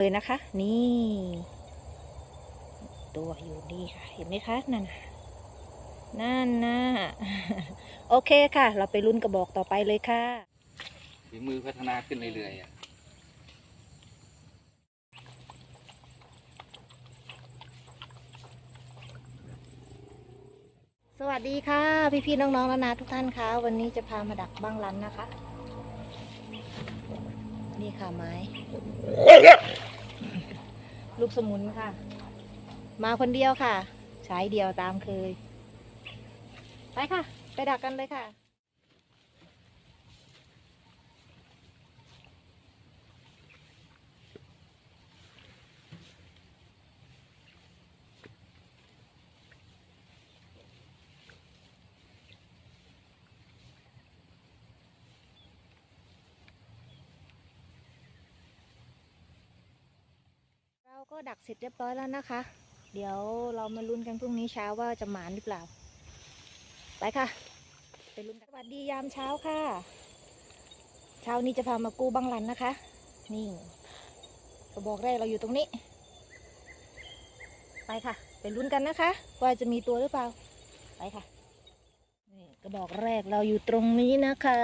เลยนะคะ นี่ ตัวอยู่นี่ค่ะ เห็นไหมคะนั่นน่ะนั่นนะโอเคค่ะ เราไปลุ้นกระบอกต่อไปเลยค่ะฝีมือพัฒนาขึ้นเรื่อยๆอะสวัสดีค่ะ พี่ๆน้องๆแล้วนะทุกท่านคะวันนี้จะพามาดักบ้างรันนะคะ นี่ค่ะไม้ ลูกสมุนค่ะ มาคนเดียวค่ะ ใช้เดียวตามเคย ไปค่ะ ไปดักกันเลยค่ะ เราก็ดักเสร็จเรียบร้อยแล้วนะคะ เดี๋ยวเรามาลุ้นกันพรุ่งนี้เช้าว่าจะหมานหรือเปล่า ไปค่ะ ไปลุ้นกันสวัสดียามเช้าค่ะ เช้านี้จะพามากู้บังลันนะคะ นี่กระบอกแรกเราอยู่ตรงนี้ ไปค่ะ ไปลุ้นกันนะคะ ว่าจะมีตัวหรือเปล่า ไปค่ะ นี่กระบอกแรกเราอยู่ตรงนี้นะคะ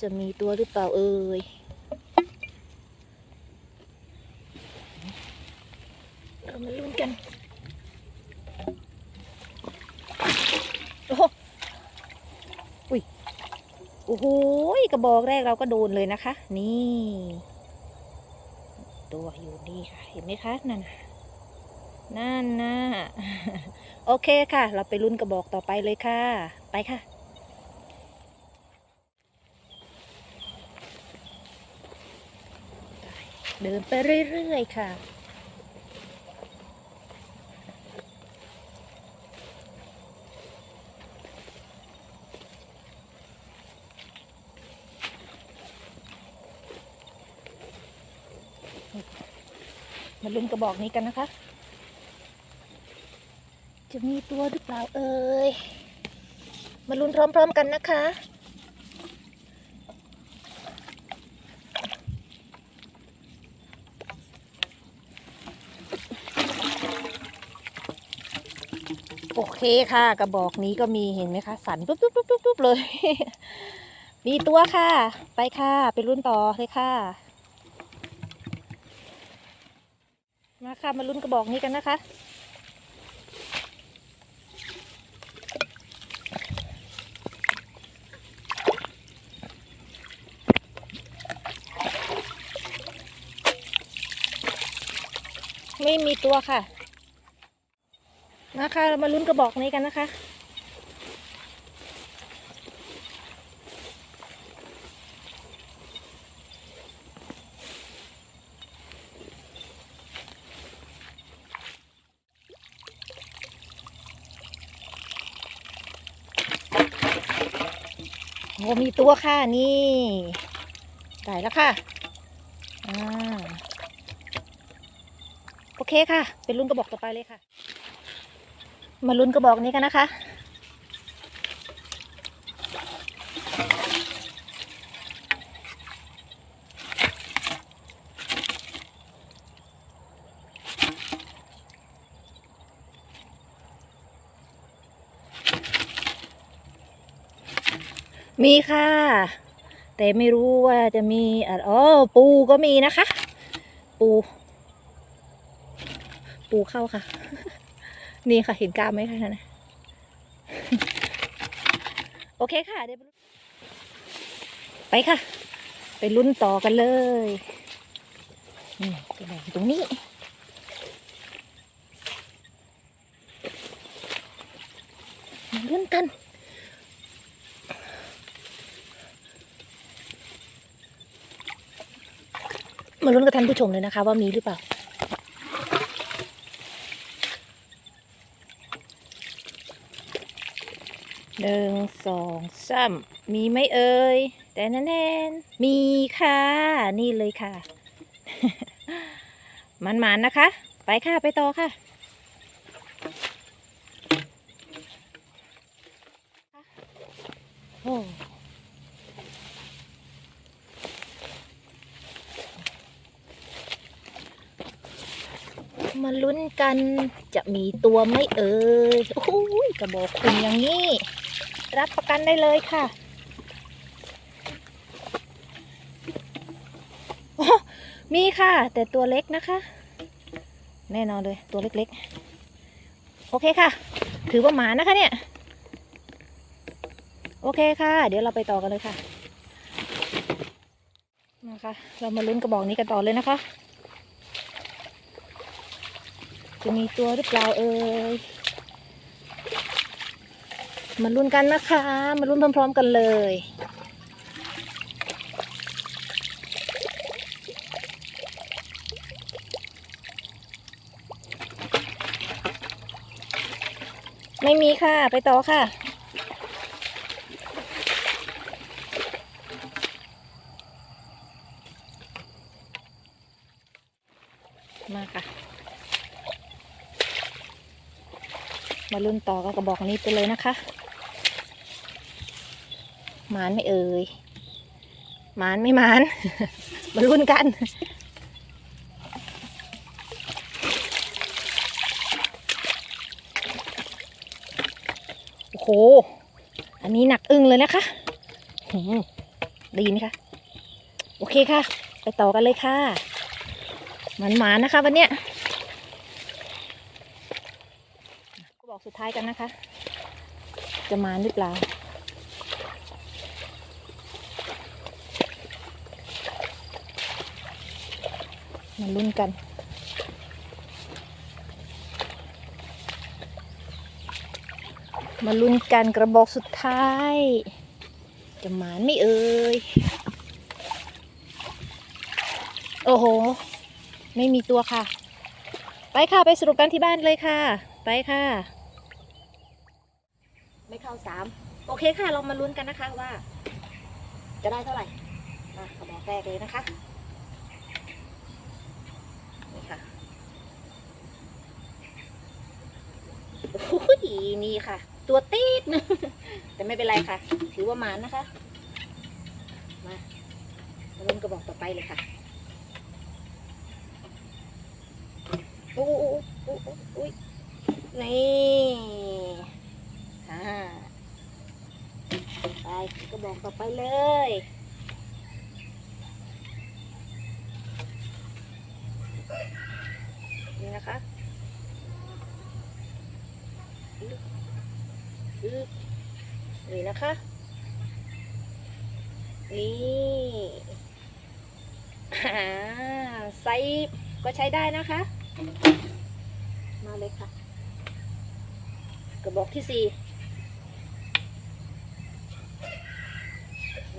จะมีตัวหรือเปล่าเอ่ย เรามาลุ้นกัน โอ้โหอุ้ยโอ้โหกระบอกแรกเราก็โดนเลยนะคะ นี่ ตัวอยู่นี่ค่ะ เห็นไหมคะ นั่นน่ะนั่นนะโอเคค่ะ เราไปลุ้นกระบอกต่อไปเลยค่ะ ไปค่ะเดินไปเรื่อย ๆ ค่ะ มาลุ้นกระบอกนี้กันนะคะ จะมีตัวหรือเปล่าเอ่ย มาลุ้นพร้อม ๆ กันนะคะ โอเคค่ะ กระบอกนี้ก็มีเห็นไหมคะ สันปุ๊บปุ๊บปุ๊บปุ๊บเลย มีตัวค่ะ ไปค่ะ ไปลุ้นต่อเลยค่ะ มา ค่ะ มาลุ้นกระบอกนี้กันนะคะ ไม่มีตัวค่ะมาค่ะเรามาลุ้นกระบอกนี้กันนะคะ อ้มีตัวค่ะนี่ได้แล้วค่ะอ่าโอเคค่ะ เป็นลุ้นกระบอกต่อไปเลยค่ะ มาลุ้นกระบอกนี้กันนะคะ มีค่ะ แต่ไม่รู้ว่าจะมีอ๋อปูก็มีนะคะ ปู ปูเข้าค่ะ นี่ค่ะเห็นกล้ามไหมคะนั่นน่ะโอเคค่ะเดี๋ยวไปค่ะ ไปลุ้นต่อกันเลยนี่กระบอกอยู่ตรงนี้ลุ้นกัน มาลุ้นกับท่านผู้ชมเลยนะคะ ว่ามีหรือเปล่า หนึ่งสองสามมีไหมเอ่ย แต่แน่นๆมีค่ะ นี่เลยค่ะ มันๆนนะคะ ไปค่ะไปต่อค่ะ โอ้ มาลุ้น กัน จะมีตัวไม่เอ่ยโอ้ยกระบอกคุณอย่างนี้ รับประกันได้เลยค่ะมีค่ะ แต่ตัวเล็กนะคะ แน่นอนเลยตัวเล็กๆ โอเคค่ะ ถือว่าหมานะคะเนี่ย โอเคค่ะ เดี๋ยวเราไปต่อกันเลยค่ะนะคะเรามาลุ้นกระบอกนี้กันต่อเลยนะคะ จะมีตัวหรือเปล่าเอ่ยมาลุ้นกันนะคะ มาลุ้นพร้อมๆกันเลย ไม่มีค่ะ ไปต่อค่ะมาค่ะ มาลุ้นต่อกับกระบอกนี้ไปเลยนะคะหมานไม่เอ่ยหมานไม่หมาน มาลุ้นกันโอ้โหอันนี้หนักอึ้งเลยนะคะด้ยินไหมคะ โอเคค่ะ ไปต่อกันเลยค่ะหมันหมานๆนะคะวันเนี้ย ก็บอกสุด ท้ายกันนะคะ จะมาหรือเปล่ามาลุ้นกัน มาลุ้นกันกระบอกสุดท้าย จะหมานไม่เอ่ย โอ้โห ไม่มีตัวค่ะ ไปค่ะ ไปสรุปกันที่บ้านเลยค่ะ ไปค่ะ ไม่เข้าสามโอเคค่ะ เรามาลุ้นกันนะคะว่า จะได้เท่าไหร่มากระบอกแรกเลยนะคะนี่ค่ะโอ้ยนี่ค่ะ ตัวตีดนึงแต่ไม่เป็นไรค่ะ ถือว่ามานนะคะ มามาลุ้นกระบอกต่อไปเลยค่ะโอ้โอ้โอ้โอ้โอ้ยนี่อ่าไป ก็บอกต่อไปเลยนี่นะคะนี่นะคะ นี่อ่าไซส์ก็ใช้ได้นะคะ มาเลยค่ะกระบอกที่สี่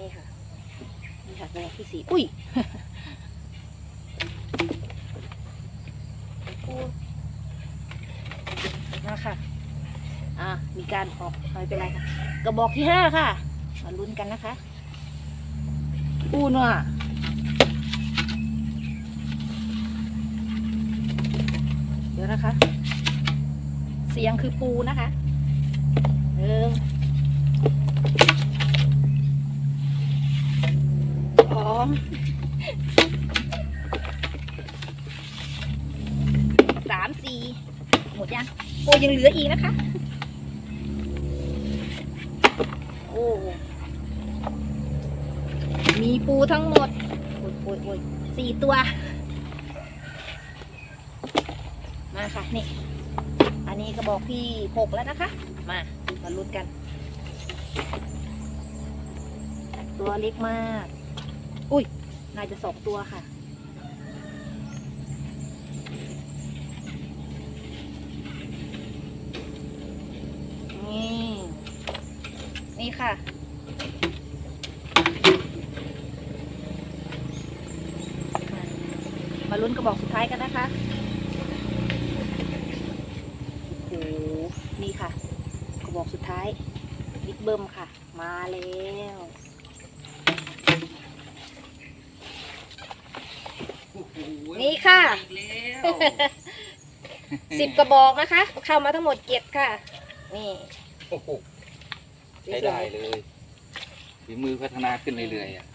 นี่ค่ะนี่ค่ะกระบอกที่สี่อุ้ยอู้มาค่ะ อะมีการออกไม่เป็นไรค่ะ กระบอกที่ห้าค่ะมาลุ้นกันนะคะปูเนาะเดี๋ยวนะคะ เสียงคือปูนะคะหนึ่ง สองสามสี่หมดยังโอ้ยังเหลืออีกนะคะ โอ้ มีปูทั้งหมด โอ้ยโอ้ยโอ้ยสี่ตัว มาค่ะ นี่ อันนี้กระบอกที่หกแล้วนะคะ มา มาลุ้นกัน ตัวเล็กมาก อุ้ยน่าจะสองตัวค่ะ นี่ นี่ค่ะ มาลุ้นกระบอกสุดท้ายกันนะคะโอ้โหนี่ค่ะ กระบอกสุดท้ายบิ๊กเบิ้มค่ะ มาแล้ว โอ้โห นี่ค่ะอีกแล้วสิบกระบอกนะคะ เข้ามาทั้งหมดเจ็ดค่ะ นี่โอ้โหใช้ได้เลยฝีมือพัฒนาขึ้นเรื่อยๆอะ